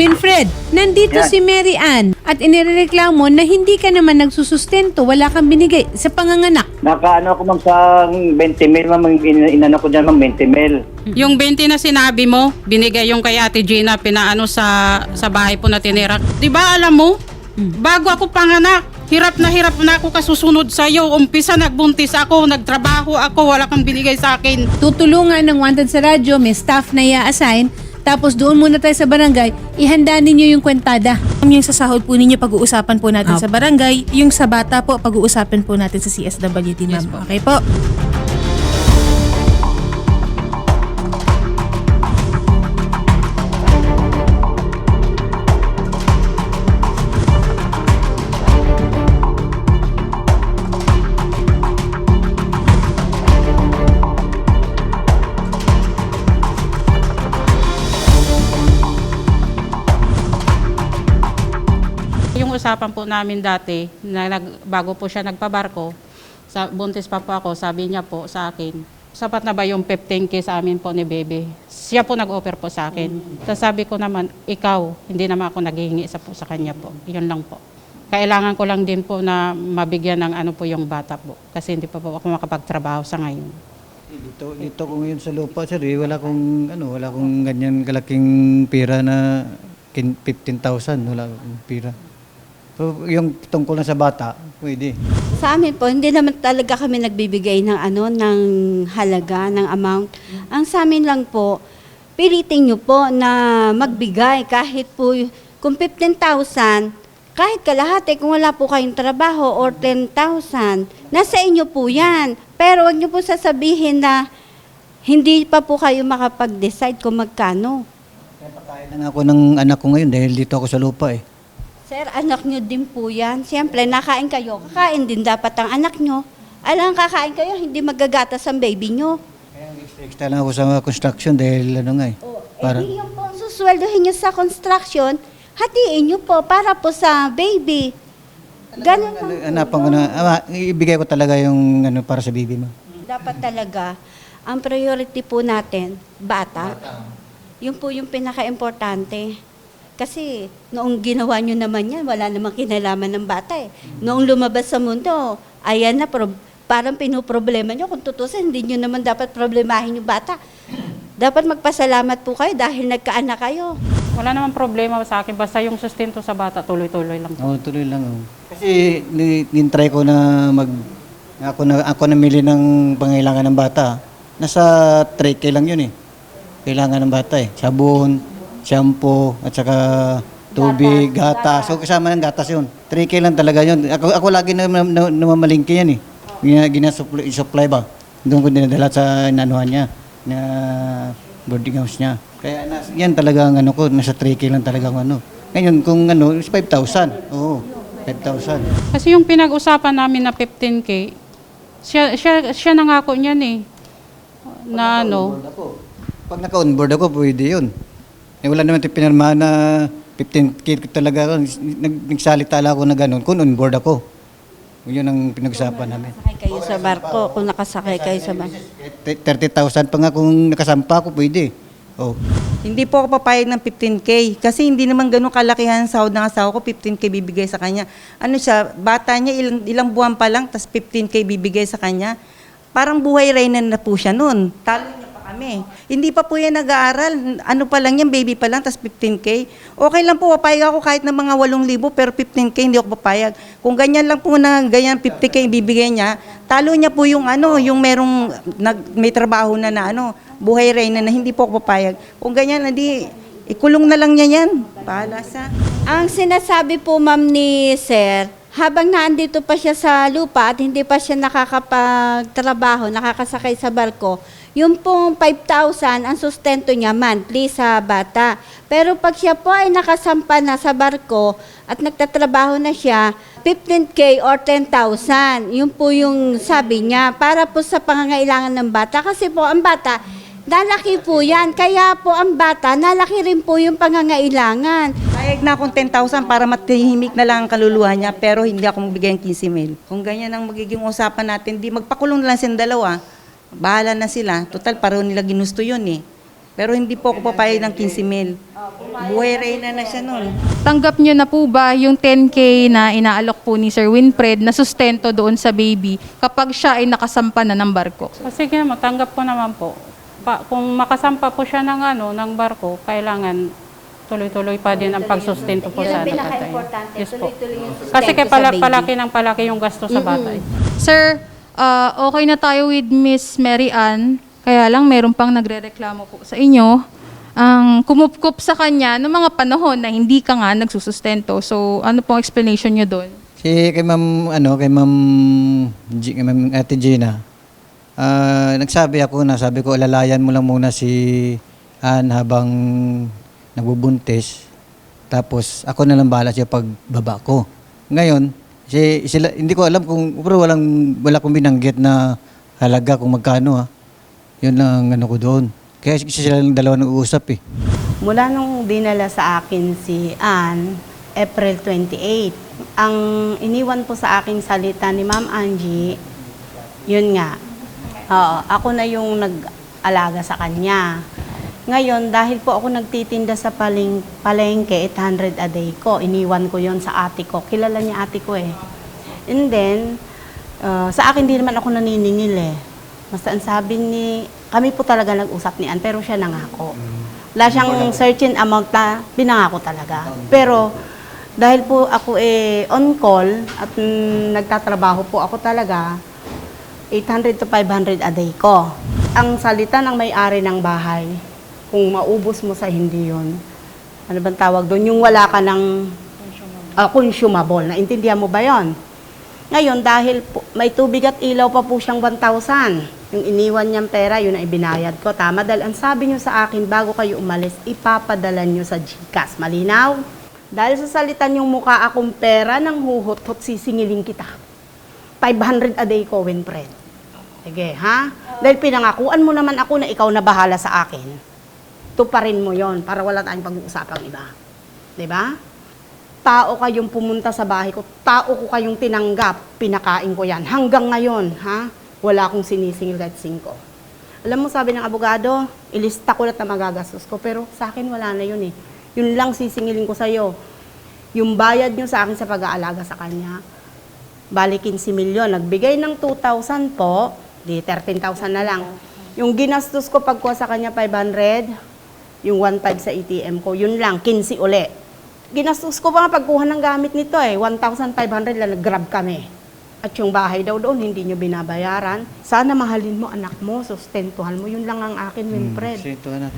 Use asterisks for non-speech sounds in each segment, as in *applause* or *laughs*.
Winfred, nandito Yan. si Mary Ann at inireklamo na hindi ka naman nagsusustento, wala kang binigay sa panganganak. Nakaano ako ma'am sa 20 mil, ma'am. In- Inano ko dyan, ma'am, 20 mil. Yung 20 na sinabi mo, binigay yung kay Ate Gina, pinaano sa, sa bahay po na tinira. Di ba alam mo, bago ako panganak, hirap na hirap na ako kasusunod sa'yo. Umpisa nagbuntis ako, nagtrabaho ako, wala kang binigay sa akin. Tutulungan ng Wanted sa radyo, may staff na i-assign, tapos doon muna tayo sa barangay, ihanda ninyo yung kwentada. Yung sa sahod po ninyo, pag-uusapan po natin Apo. sa barangay. Yung sa bata po, pag-uusapan po natin sa CSWD, ma'am. okay po? Yung usapan po namin dati, na nag, bago po siya nagpabarko, sa, buntis pa po ako, sabi niya po sa akin, sapat na ba yung 15K sa amin po ni Bebe? Siya po nag-offer po sa akin. Tapos sabi ko naman, ikaw, hindi naman ako naghihingi sa, po, sa kanya po. Yun lang po. Kailangan ko lang din po na mabigyan ng ano po yung bata po. Kasi hindi pa po ako makapagtrabaho sa ngayon. Dito, dito ko ngayon sa lupa, sir, eh, wala kong, ano, wala kong ganyan kalaking pera na kin- 15,000, wala akong pera. Yung tungkol na sa bata, pwede. Sa amin po, hindi naman talaga kami nagbibigay ng ano, ng halaga, ng amount. Ang sa amin lang po, pilitin nyo po na magbigay kahit po, kung 15,000, kahit kalahati, kung wala po kayong trabaho or 10,000, nasa inyo po yan. Pero wag nyo po sasabihin na hindi pa po kayo makapag-decide kung magkano. Kaya pakain na nga ako ng anak ko ngayon dahil dito ako sa lupa eh. Sir, anak nyo din po yan. Siyempre, nakain kayo. Kakain din dapat ang anak nyo. Alam, kakain kayo, hindi magagatas ang baby nyo. Kaya extra lang ako sa construction dahil ano nga eh. O, Para, eh, yung po ang susweldohin nyo sa construction, hatiin nyo po para po sa baby. Ganun ano, lang. hanapan ko na, ah, ibigay ko talaga yung ano para sa bibi mo. Dapat talaga, ang priority po natin, bata. Yun po yung pinaka-importante. Kasi noong ginawa nyo naman yan, wala namang kinalaman ng bata eh. Noong lumabas sa mundo, ayan na, prob- parang pinoproblema nyo. Kung tutusin, hindi nyo naman dapat problemahin yung bata. Dapat magpasalamat po kayo dahil nagkaanak kayo. Wala namang problema sa akin, basta yung sustento sa bata, tuloy-tuloy lang. Oo, tuloy lang. Oh. Kasi ni- nintry ko na mag ako na ako namili ng pangailangan ng bata. Nasa 3K lang 'yun eh. Kailangan ng bata eh. Sabon, shampoo, at saka tubig, gatas. So kasama ng gatas 'yun. 3K lang talaga 'yun. Ako ako lagi na, na, na namamalingki yan eh. Gina, ginasupply supply ba? Doon ko dinadala sa inanuhan niya na boarding house niya. Kaya nas, yan talaga ang ano ko, nasa 3K lang talaga ang ano. Ngayon kung ano, is 5,000. Oo, 5,000. Kasi yung pinag-usapan namin na 15K, siya, siya, siya nangako niyan eh. Na ano. Pag naka-onboard ako, pwede yun. Eh, wala naman tayong pinirmahan na 15K talaga ako. Nag, nagsalita lang ako na gano'n kung onboard ako. Yun ang pinag-usapan namin. Sakay kayo sa barko, kung nakasakay kayo sa barko. Eh, 30,000 pa nga kung nakasampa ako, pwede. Oh. Hindi po ako papayag ng 15K kasi hindi naman ganun kalakihan ang sahod ng asawa ko, 15K bibigay sa kanya. Ano siya, bata niya ilang, ilang buwan pa lang, tas 15K bibigay sa kanya. Parang buhay reynan na po siya noon. Talo niya kami. Hindi pa po yan nag-aaral. Ano pa lang yan, baby pa lang, tas 15K. Okay lang po, papayag ako kahit ng mga 8,000 pero 15K hindi ako papayag. Kung ganyan lang po na ganyan 50K ibibigay niya, talo niya po yung ano, yung merong nag, may trabaho na na ano, buhay reyna na hindi po ako papayag. Kung ganyan, hindi, ikulong na lang niya yan. Bahala sa... Ang sinasabi po ma'am ni Sir, habang naandito pa siya sa lupa at hindi pa siya nakakapagtrabaho, nakakasakay sa barko, yung pong 5,000 ang sustento niya monthly sa bata. Pero pag siya po ay nakasampa na sa barko at nagtatrabaho na siya, 15K or 10,000. Yun po yung sabi niya para po sa pangangailangan ng bata. Kasi po ang bata, Nalaki po yan. Kaya po ang bata, nalaki rin po yung pangangailangan. Payag na akong 10,000 para matahimik na lang ang kaluluwa niya, pero hindi ako magbigay ng 15 mil. Kung ganyan ang magiging usapan natin, di magpakulong na lang silang dalawa. Bahala na sila. Total, pareho nila ginusto yun eh. Pero hindi po ako papayag ng 15 mil. Buhay reyna na siya nun. Tanggap niyo na po ba yung 10K na inaalok po ni Sir Winfred na sustento doon sa baby kapag siya ay nakasampa na ng barko? O, sige naman, tanggap ko naman po. Pa, kung makasampa po siya ng, ano, ng barko, kailangan tuloy-tuloy pa din ang pagsustento po sa tatay. pinaka-importante, Yes po. Kasi kaya pala, palaki ng palaki yung gasto sa bata. eh. Sir, ah, okay na tayo with Miss Mary Ann. Kaya lang meron pang nagrereklamo po sa inyo. Ang kumupkup sa kanya ng mga panahon na hindi ka nga nagsusustento. So, ano pong explanation niyo doon? Si kay Ma'am ano, kay Ma'am G, kay Ma'am Ate Gina. Ah, nagsabi ako na sabi ko alalayan mo lang muna si Ann habang nagbubuntis. Tapos ako na lang bahala siya pag baba ko. Ngayon, si sila hindi ko alam kung pero walang wala kong binanggit na halaga kung magkano ha. Yun lang ang ano ko doon. Kaya sila lang dalawa nag-uusap eh. Mula nung dinala sa akin si Ann, April 28, ang iniwan po sa aking salita ni Ma'am Angie, yun nga, oo, ako na yung nag-alaga sa kanya. Ngayon, dahil po ako nagtitinda sa paling, palengke, 800 a day ko, iniwan ko yon sa ate ko. Kilala niya ate ko eh. And then, uh, sa akin di naman ako naniningil eh. Basta ang sabi ni, kami po talaga nag-usap ni Ann, pero siya nangako. Wala siyang certain amount na binangako talaga. Pero, dahil po ako eh on call at mm, nagtatrabaho po ako talaga, 800 to 500 a day ko. Ang salita ng may-ari ng bahay, kung maubos mo sa hindi yun, ano bang tawag doon? Yung wala ka ng ah, consumable. Naintindihan mo ba yon? Ngayon, dahil po, may tubig at ilaw pa po siyang 1,000. Yung iniwan niyang pera, yun ang ibinayad ko. Tama, dahil ang sabi niyo sa akin, bago kayo umalis, ipapadala niyo sa GCash. Malinaw? Dahil sa salita niyong mukha akong pera ng huhot-hot, sisingilin kita. 500 a day ko, Winfred. Sige, ha? Dahil pinangakuan mo naman ako na ikaw na bahala sa akin. Tuparin mo yon para wala tayong pag-uusapang iba. 'Di ba? Tao kayong pumunta sa bahay ko, tao ko kayong tinanggap, pinakain ko yan. Hanggang ngayon, ha? Wala akong sinisingil kahit singko. Alam mo, sabi ng abogado, ilista ko lahat na magagastos ko, pero sa akin wala na yun eh. Yun lang sisingilin ko sa'yo. Yung bayad nyo sa akin sa pag-aalaga sa kanya, bali 15 milyon. Nagbigay ng 2,000 po, di 13,000 na lang. Yung ginastos ko pagkuha sa kanya 500, yung 1.5 sa ATM ko, yun lang, 15 uli. Ginastos ko pa nga pagkuha ng gamit nito eh, 1,500 lang nag-grab kami. At yung bahay daw doon, hindi nyo binabayaran. Sana mahalin mo anak mo, sustentuhan mo. Yun lang ang akin, Winfred. Kasi ito na.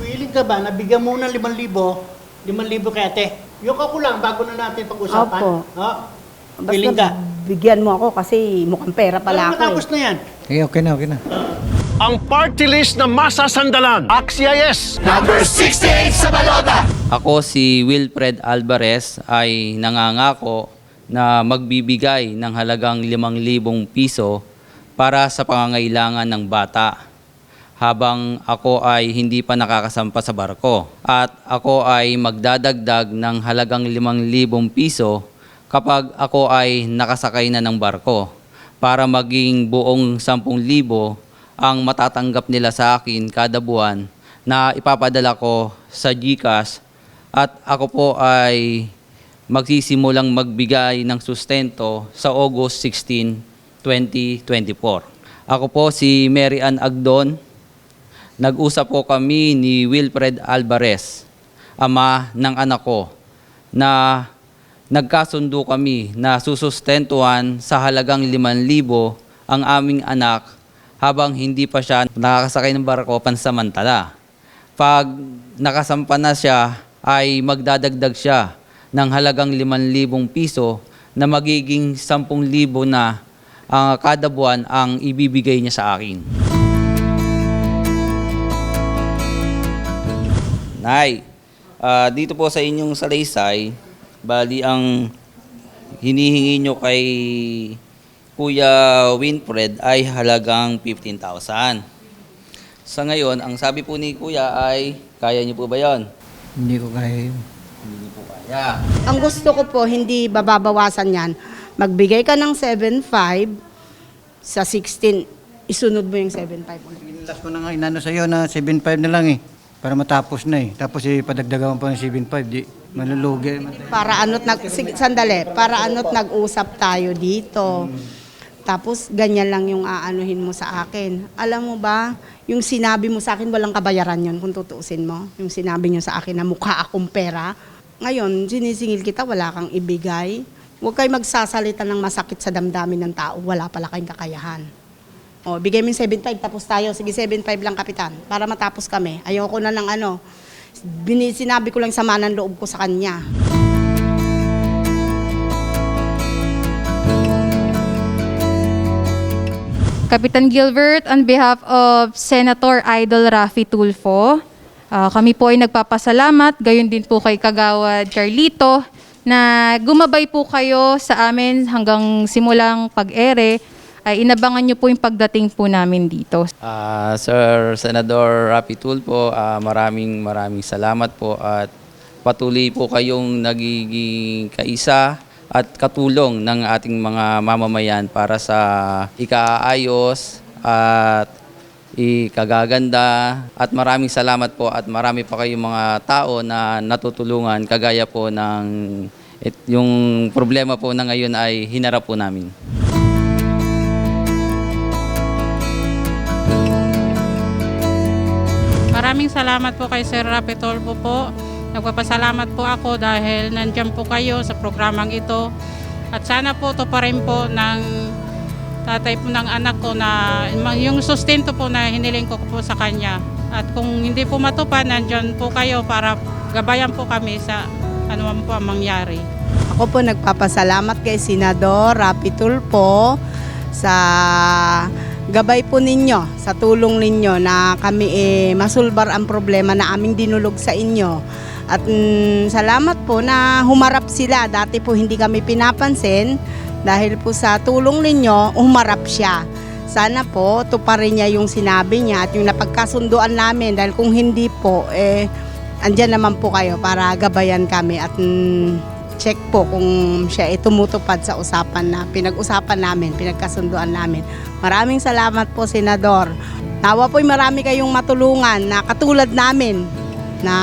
Willing ka ba na bigyan mo ng 5,000, 5,000 kay ate? Yung ako lang, bago na natin pag-usapan. Opo. Ha? Willing ka? bigyan mo ako kasi mukhang pera pala ako eh. matapos na yan. Okay, okay na, okay na. Ang party list na masasandalan. Axia yes! Ako si Wilfred Alvarez ay nangangako na magbibigay ng halagang 5,000 piso para sa pangangailangan ng bata habang ako ay hindi pa nakakasampa sa barko. At ako ay magdadagdag ng halagang 5,000 piso kapag ako ay nakasakay na ng barko para maging buong 10,000 ang matatanggap nila sa akin kada buwan na ipapadala ko sa GCash at ako po ay magsisimulang magbigay ng sustento sa August 16, 2024. Ako po si Mary Ann Agdon. Nag-usap po kami ni Wilfred Alvarez, ama ng anak ko, na nagkasundo kami na susustentuhan sa halagang 5,000 ang aming anak habang hindi pa siya nakakasakay ng barko pansamantala. Pag nakasampa na siya, ay magdadagdag siya ng halagang 5,000 piso na magiging 10,000 na ang kada buwan ang ibibigay niya sa akin. Nay, ah, dito po sa inyong salaysay, bali ang hinihingi nyo kay Kuya Winfred ay halagang 15,000. Sa ngayon, ang sabi po ni Kuya ay, kaya niyo po ba yon? Hindi ko kaya yun. Hindi niyo po kaya. Ang gusto ko po, hindi bababawasan yan. Magbigay ka ng 7.5 sa 16, isunod mo yung 7.5 ulit. Last ko na nga inano sa'yo na 7.5 na lang eh. Para matapos na eh. Tapos eh, padagdagan mo pa ng 7.5, di malulugi. Para ano't nag sandali, para ano't nag-usap tayo dito. Tapos ganyan lang yung aanuhin mo sa akin. Alam mo ba, yung sinabi mo sa akin walang kabayaran yon kung tutuusin mo. Yung sinabi niyo sa akin na mukha akong pera. Ngayon, sinisingil kita, wala kang ibigay. Huwag kayo magsasalita ng masakit sa damdamin ng tao. Wala pala kayong kakayahan. O, bigay mo yung 7.5, tapos tayo. Sige, 7.5 lang, kapitan. Para matapos kami. Ayoko na ng ano. Sinabi ko lang sama ng loob ko sa kanya. Kapitan Gilbert, on behalf of Senator Idol Rafi Tulfo, ah, kami po ay nagpapasalamat, gayon din po kay Kagawad Carlito, na gumabay po kayo sa amin hanggang simulang pag-ere, ay inabangan niyo po yung pagdating po namin dito. Ah, Sir Senador Rapi Tulfo, ah, maraming maraming salamat po at patuloy po kayong nagiging kaisa at katulong ng ating mga mamamayan para sa ikaayos at ikagaganda at maraming salamat po at marami pa kayong mga tao na natutulungan kagaya po ng it- yung problema po na ngayon ay hinarap po namin. Maraming salamat po kay Sir Rapi Tolpo po. Nagpapasalamat po ako dahil nandiyan po kayo sa programang ito. At sana po to pa rin po ng tatay po ng anak ko na yung sustento po na hiniling ko po sa kanya. At kung hindi po matupad, nandiyan po kayo para gabayan po kami sa ano man po ang mangyari. Ako po nagpapasalamat kay Senador Rapi Tulfo sa gabay po ninyo, sa tulong ninyo na kami eh, masulbar ang problema na aming dinulog sa inyo. At mm, salamat po na humarap sila. Dati po hindi kami pinapansin dahil po sa tulong ninyo, humarap siya. Sana po tuparin niya yung sinabi niya at yung napagkasunduan namin dahil kung hindi po, eh, andyan naman po kayo para gabayan kami at mm, check po kung siya ay tumutupad sa usapan na pinag-usapan namin, pinagkasunduan namin. Maraming salamat po, Senador. Nawa po'y marami kayong matulungan na katulad namin na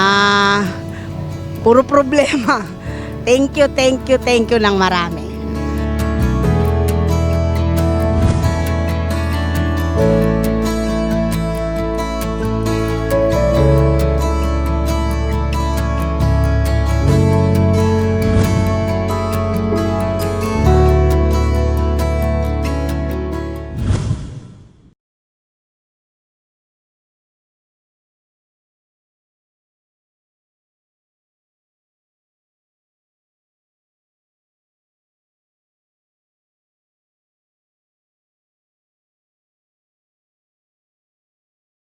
puro problema. *laughs* Thank you, thank you, thank you ng marami.